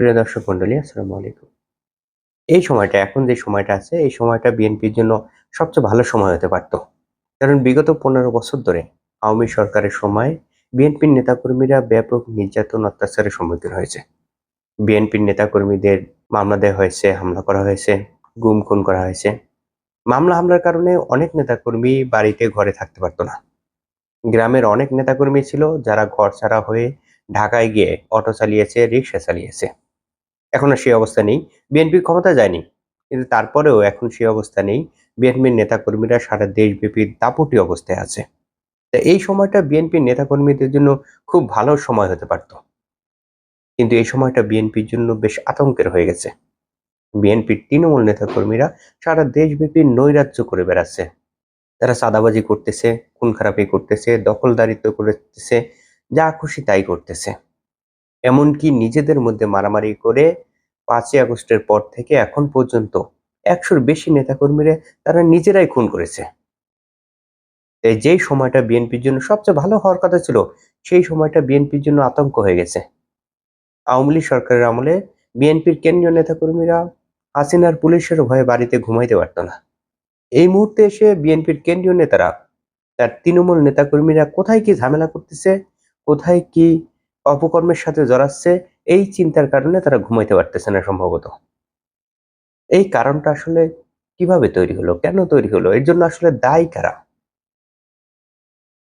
প্রিয় দর্শক মন্ডলী, আসসালামু আলাইকুম। এই সময়টা, এখন যে সময়টা আছে, এই সময়টা বিএনপির জন্য সবচেয়ে ভালো সময় হতে পারত। কারণ বিগত পনেরো বছর ধরে আওয়ামী সরকারের সময় বিএনপির নেতাকর্মীরা ব্যাপক নির্যাতন, অত্যাচারের সম্মুখীন হয়েছে। বিএনপির নেতাকর্মীদের মামলা দেওয়া হয়েছে, হামলা করা হয়েছে, গুম খুন করা হয়েছে। মামলা হামলার কারণে অনেক নেতাকর্মী বাড়িতে, ঘরে থাকতে পারতো না। গ্রামের অনেক নেতাকর্মী ছিল যারা ঘর ছাড়া হয়ে ঢাকায় গিয়ে অটো চালিয়েছে রিক্সা চালিয়েছে। এখন আর সেই অবস্থা নেই। বিএনপি ক্ষমতা যায়নি, কিন্তু তারপরেও এখন সেই অবস্থা নেই। বিএনপির নেতাকর্মীরা সারা দেশব্যাপী দাপটি অবস্থায় আছে। তা এই সময়টা বিএনপির নেতাকর্মীদের জন্য খুব ভালো সময় হতে পারত। কিন্তু এই সময়টা বিএনপির জন্য বেশ আতঙ্কের হয়ে গেছে। বিএনপির তৃণমূল নেতাকর্মীরা সারা দেশব্যাপী নৈরাজ্য করে বেড়াচ্ছে। তারা সাদাবাজি করতেছে খুন খারাপি করতেছে, দখলদারিত্ব করতেছে, যা খুশি তাই করতেছে। এমনকি নিজেদের মধ্যে মারামারি করে পাঁচই আগস্টের পর থেকে এখন পর্যন্ত একশোর বেশি নেতাকর্মীরা তারা নিজেরাই খুন করেছে। তাই যেই সময়টা বিএনপির জন্য সবচেয়ে ভালো হওয়ার কথা ছিল, সেই সময়টা বিএনপির জন্য আতঙ্ক হয়ে গেছে। আওয়ামী লীগ সরকারের আমলে বিএনপির কেন্দ্রীয় নেতাকর্মীরা হাসিনার পুলিশের ভয়ে বাড়িতে ঘুমাইতে পারত না। এই মুহূর্তে এসে বিএনপির কেন্দ্রীয় নেতারা, তার তৃণমূল নেতাকর্মীরা কোথায় কি ঝামেলা করতেছে, কোথায় কি অপকর্মের সাথে জড়াচ্ছে, এই চিন্তার কারণে তারা ঘুমাইতে পারতেছে না সম্ভবত। এই কারণটা আসলে কীভাবে তৈরি হলো? কেন তৈরি হলো? এর জন্য আসলে দায়ী কারা?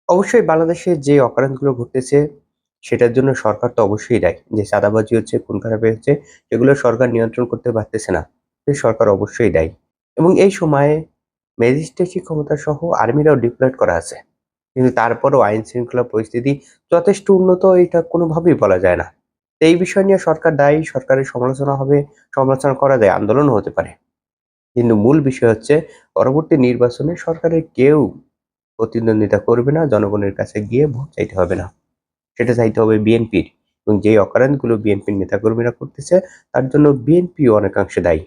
অবশ্যই বাংলাদেশে যে অপরাধগুলো ঘটতেছে, সেটার জন্য সরকার তো অবশ্যই দায়ী। যে চাঁদাবাজি হচ্ছে, খুন খারাপি হচ্ছে এগুলো সরকার নিয়ন্ত্রণ করতে পারতেছে না। সেই সরকার অবশ্যই দায়ী। এবং এই সময়ে ম্যাজিস্ট্রেসি ক্ষমতা সহ আর্মিরাও ডিপ্লয়েড করা আছে। কিন্তু তারপরও আইন শৃঙ্খলা পরিস্থিতি যথেষ্ট উন্নত, এটা কোনোভাবেই বলা যায় না। এই বিষয় নিয়ে সরকার দায়ী, সরকারের সমালোচনা হবে, সমালোচনা করা যায়, আন্দোলনও হতে পারে। কিন্তু মূল বিষয় হচ্ছে, পরবর্তী নির্বাচনে সরকারের কেউ প্রতিদ্বন্দ্বিতা করবে না, জনগণের কাছে গিয়ে ভোট চাইতে হবে না। সেটা চাইতে হবে বিএনপির। এবং যে অকারণগুলো বিএনপির নেতাকর্মীরা করতেছে, তার জন্য বিএনপিও অনেকাংশে দায়ী।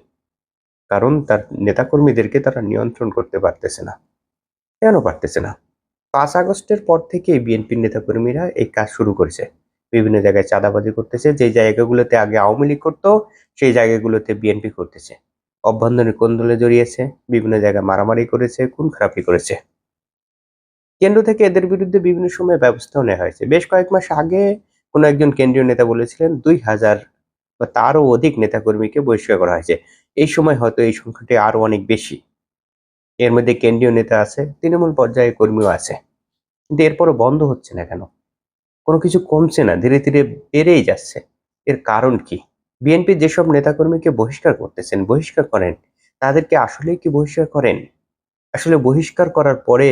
কারণ তার নেতাকর্মীদেরকে তারা নিয়ন্ত্রণ করতে পারতেছে না। কেন পারতেছে না? পাঁচ আগস্টের পর থেকেই বিএনপির নেতাকর্মীরা এই কাজ শুরু করেছে। বিভিন্ন জায়গায় চাঁদাবাজি করতেছে, যে জায়গাগুলোতে আগে আওয়ামী লীগ করতো, সেই জায়গাগুলোতে বিএনপি করতেছে। অভ্যন্তরীণ কোন্দলে জড়িয়েছে, বিভিন্ন জায়গায় মারামারি করেছে, খুন খারাপি করেছে। কেন্দ্র থেকে এদের বিরুদ্ধে বিভিন্ন সময় ব্যবস্থাও নেওয়া হয়েছে। বেশ কয়েক মাস আগে কোনো একজন কেন্দ্রীয় নেতা বলেছিলেন, দুই হাজার বা তারও অধিক নেতাকর্মীকে বহিষ্কার করা হয়েছে। এই সময় হয়তো এই সংখ্যাটি আরও অনেক বেশি। এর মধ্যে কেন্দ্রীয় নেতা আছে, তৃণমূল পর্যায়ে কর্মীও আছে। কিন্তু এরপরও বন্ধ হচ্ছে না কেন? কোনো কিছু কমছে না, ধীরে ধীরে বেড়েই যাচ্ছে। এর কারণ কি? বিএনপি যেসব নেতাকর্মীকে বহিষ্কার করতেছেন, বহিষ্কার করেন, তাদেরকে আসলেই কি বহিষ্কার করেন? আসলে বহিষ্কার করার পরে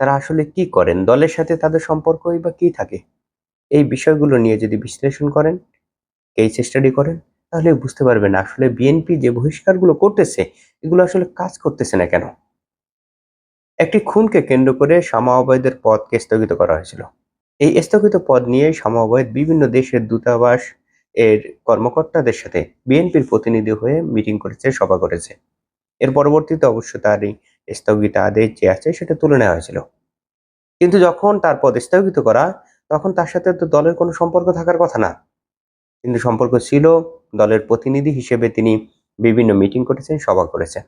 তারা আসলে কি করেন? দলের সাথে তাদের সম্পর্কই বা কি থাকে? এই বিষয়গুলো নিয়ে যদি বিশ্লেষণ করেন কেস স্টাডি করেন, তাহলে বুঝতে পারবেন আসলে বিএনপি যে বহিষ্কারগুলো করতেছে, এগুলো আসলে কাজ করতেছে না কেন? একটি খুনকে কেন্দ্র করে অবৈধের পদকে স্থগিত করা হয়েছিল। এই স্থগিত পদ নিয়ে শামা বিভিন্ন দেশের দূতাবাস এর কর্মকর্তাদের সাথে বিএনপির প্রতিনিধি হয়ে মিটিং করেছে, সভা করেছে। এর পরবর্তীতে অবশ্য তার এই স্থগিত আদেশ যে আছে সেটা তুলে নেওয়া হয়েছিল। কিন্তু যখন তার পদ স্থগিত করা, তখন তার সাথে তো দলের কোনো সম্পর্ক থাকার কথা না। কিন্তু সম্পর্ক ছিল দলের প্রতিনিধি হিসেবে তিনি বিভিন্ন মিটিং করেছেন, সভা করেছেন।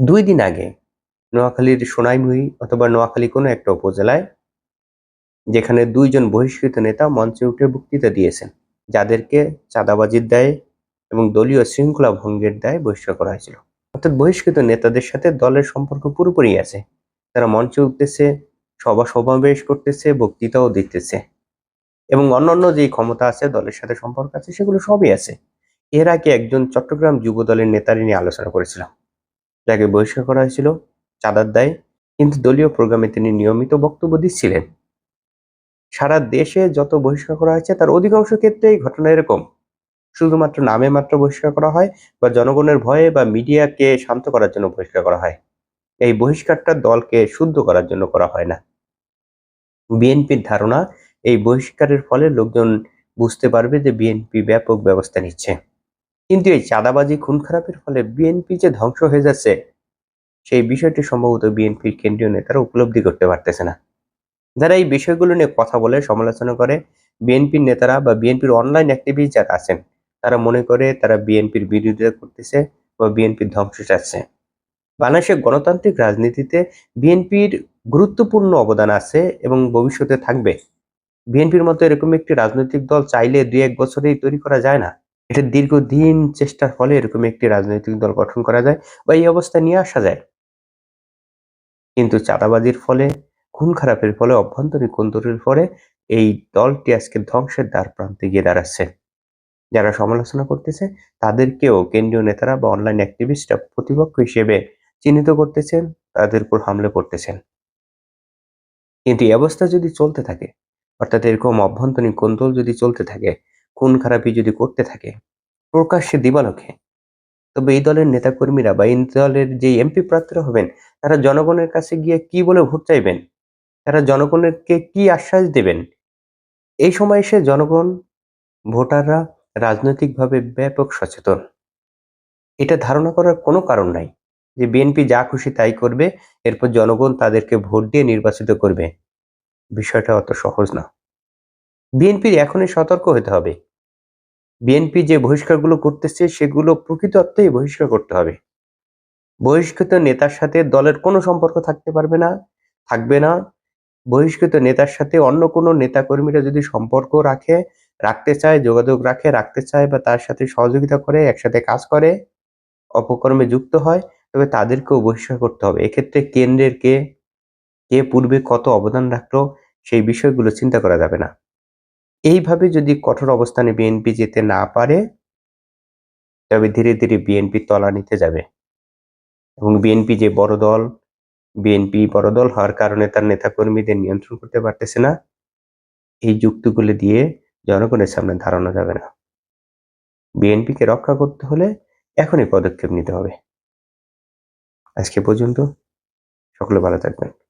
দুই দিন আগে নোয়াখালীর সোনাইমুহি অথবা নোয়াখালী কোনো একটা উপজেলায় যেখানে দুইজন বহিষ্কৃত নেতা মঞ্চে উঠে বক্তৃতা দিয়েছেন, যাদেরকে চাঁদাবাজির দায়ে এবং দলীয় শৃঙ্খলা ভঙ্গের দায়ে বহিষ্কার করা হয়েছিল। অর্থাৎ বহিষ্কৃত নেতাদের সাথে দলের সম্পর্ক পুরোপুরি আছে। তারা মঞ্চে উঠতেছে, সভা সমাবেশ করতেছে, বক্তৃতাও দিতেছে এবং অন্যান্য যে ক্ষমতা আছে, দলের সাথে সম্পর্ক আছে, সেগুলো সবই আছে। এর আগে একজন চট্টগ্রাম যুব দলের নেতার নিয়ে আলোচনা করেছিলাম। যাকে বহিষ্কার করা হয়েছিল চাঁদার দেয়, কিন্তু দলীয় প্রোগ্রামে তিনি নিয়মিত বক্তব্য দিচ্ছিলেন। সারা দেশে যত বহিষ্কার করা হয়েছে, তার অধিকাংশ ক্ষেত্রেই ঘটনা এরকম। শুধুমাত্র নামে মাত্র বহিষ্কার করা হয় বা জনগণের ভয়ে বা মিডিয়াকে শান্ত করার জন্য বহিষ্কার করা হয়। এই বহিষ্কারটা দলকে শুদ্ধ করার জন্য করা হয় না। বিএনপির ধারণা, এই বহিষ্কারের ফলে লোকজন বুঝতে পারবে যে বিএনপি ব্যাপক ব্যবস্থা নিচ্ছে। কিন্তু এই চাঁদাবাজি খুন খারাপের ফলে বিএনপি যে ধ্বংস হয়ে যাচ্ছে সেই বিষয়টি সম্ভবত বিএনপির কেন্দ্রীয় নেতারা উপলব্ধি করতে পারতেছে না। যারা এই বিষয়গুলো নিয়ে কথা বলে, সমালোচনা করে, বিএনপির নেতারা বা বিএনপির অনলাইন অ্যাক্টিভিস্ট যারা আছেন, তারা মনে করে তারা বিএনপির বিরোধিতা করতেছে বা বিএনপির ধ্বংস চাচ্ছে। বাংলাদেশের গণতান্ত্রিক রাজনীতিতে বিএনপির গুরুত্বপূর্ণ অবদান আছে এবং ভবিষ্যতে থাকবে। বিএনপির মতো এরকম একটি রাজনৈতিক দল চাইলে দুই এক বছরেই তৈরি করা যায় না। এটা দীর্ঘদিন চেষ্টার ফলে এরকম একটি রাজনৈতিক দল গঠন করা যায় বা এই অবস্থা নিয়ে আসা যায়। কিন্তু চাঁদাবাজির ফলে, খুন খারাপের ফলে, অভ্যন্তরীণ কোন্দরের ফলে এই দলটি আজকে ধ্বংসের দ্বার প্রান্তে গিয়ে দাঁড়াচ্ছে। যারা সমালোচনা করতেছে, তাদেরকেও কেন্দ্রীয় নেতারা বা অনলাইন অ্যাক্টিভিস্টরা প্রতিপক্ষ হিসেবে চিহ্নিত করতেছেন, তাদের উপর হামলে করতেছেন। কিন্তু এই অবস্থা যদি চলতে থাকে, অর্থাৎ এরকম অভ্যন্তরীণ কোন্দল যদি চলতে থাকে, খুন খারাপি যদি করতে থাকে, প্রকাশ্যে দিবালোকে তবে এই দলের নেতাকর্মীরা বা এই দলের যে এমপি প্রার্থীরা হবেন, তারা জনগণের কাছে গিয়ে কি বলে ভোট চাইবেন? তারা জনগণকে কি আশ্বাস দেবেন? এই সময় এসে জনগণ, ভোটাররা রাজনৈতিকভাবে ব্যাপক সচেতন। এটা ধারণা করার কোনো কারণ নাই যে বিএনপি যা খুশি তাই করবে, এরপর জনগণ তাদেরকে ভোট দিয়ে নির্বাচিত করবে। বিষয়টা অত সহজ না। বিএনপির এখনই সতর্ক হতে হবে। বিএনপি যে বহিষ্কারগুলো করতেছে, সেগুলো প্রকৃত অর্থেই বহিষ্কার করতে হবে। বহিষ্কৃত নেতার সাথে দলের কোনো সম্পর্ক থাকতে পারবে না, থাকবে না। বহিষ্কৃত নেতার সাথে অন্য কোনো নেতাকর্মীরা যদি সম্পর্ক রাখে, রাখতে চায়, যোগাযোগ রাখে, রাখতে চায় বা তার সাথে সহযোগিতা করে, একসাথে কাজ করে, অপকর্মে যুক্ত হয়, তবে তাদেরকেও বহিষ্কার করতে হবে। এক্ষেত্রে কেন্দ্রের কে কে পূর্বে কত অবদান রাখল, সেই বিষয়গুলো চিন্তা করা যাবে না। এইভাবে যদি কঠোর অবস্থানে বিএনপি যেতে না পারে, তবে ধীরে ধীরে বিএনপি তলানিতে যাবে। এবং বিএনপি যে বড় দল বিএনপি বড় দল হওয়ার কারণে তার নেতাকর্মীদের নিয়ন্ত্রণ করতে পারতেছে না। এই যুক্তিগুলো দিয়ে জনগণের সামনে ধারণা যাবে না। বিএনপিকে রক্ষা করতে হলে এখনই পদক্ষেপ নিতে হবে। আজকে পর্যন্ত সকলে ভালো থাকবেন।